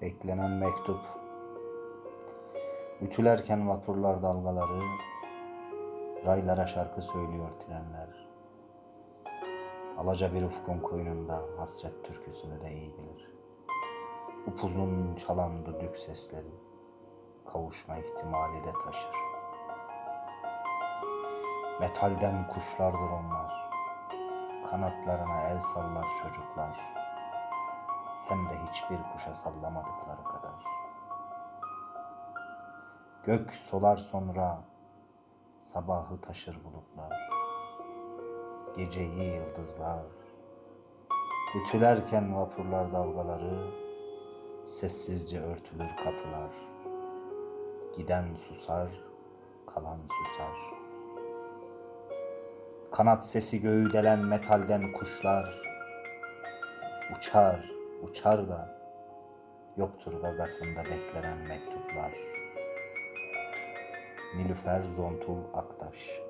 Beklenen mektup. Ütülerken vapurlar dalgaları, raylara şarkı söylüyor trenler. Alaca bir ufkun koynunda hasret türküsünü de iyi bilir. Upuzun çalan düdük sesleri, kavuşma ihtimali de taşır. Metalden kuşlardır onlar, kanatlarına el sallar çocuklar. Hem de hiçbir kuşa sallamadıkları kadar. Gök solar sonra sabahı taşır bulutlar. Geceyi yıldızlar. Ütülerken vapurlar dalgaları sessizce örtülür kapılar. Giden susar, kalan susar. Kanat sesi göğü delen metalden kuşlar uçar, uçar da yoktur gagasında beklenen mektuplar. Nilüfer Zontul Aktaş